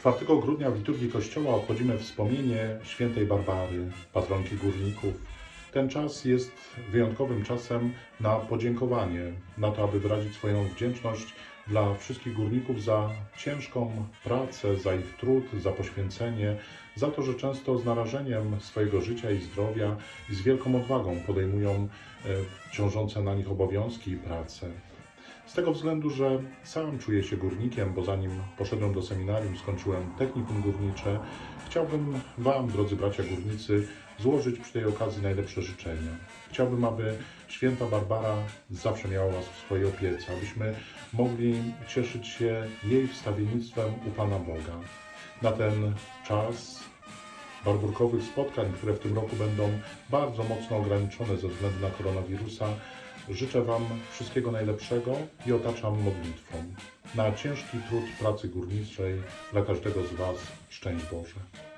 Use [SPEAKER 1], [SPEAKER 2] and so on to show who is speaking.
[SPEAKER 1] 4 grudnia w liturgii Kościoła obchodzimy wspomnienie świętej Barbary, patronki górników. Ten czas jest wyjątkowym czasem na podziękowanie, na to, aby wyrazić swoją wdzięczność dla wszystkich górników za ciężką pracę, za ich trud, za poświęcenie, za to, że często z narażeniem swojego życia i zdrowia i z wielką odwagą podejmują e, ciążące na nich obowiązki i pracę. Z tego względu, że sam czuję się górnikiem, bo zanim poszedłem do seminarium, skończyłem technikum górnicze, chciałbym Wam, drodzy bracia górnicy, złożyć przy tej okazji najlepsze życzenia. Chciałbym, aby święta Barbara zawsze miała Was w swojej opiece, abyśmy mogli cieszyć się jej wstawiennictwem u Pana Boga. Na ten czas barburkowych spotkań, które w tym roku będą bardzo mocno ograniczone ze względu na koronawirusa, życzę Wam wszystkiego najlepszego i otaczam modlitwą. Na ciężki trud pracy górniczej dla każdego z Was szczęść Boże.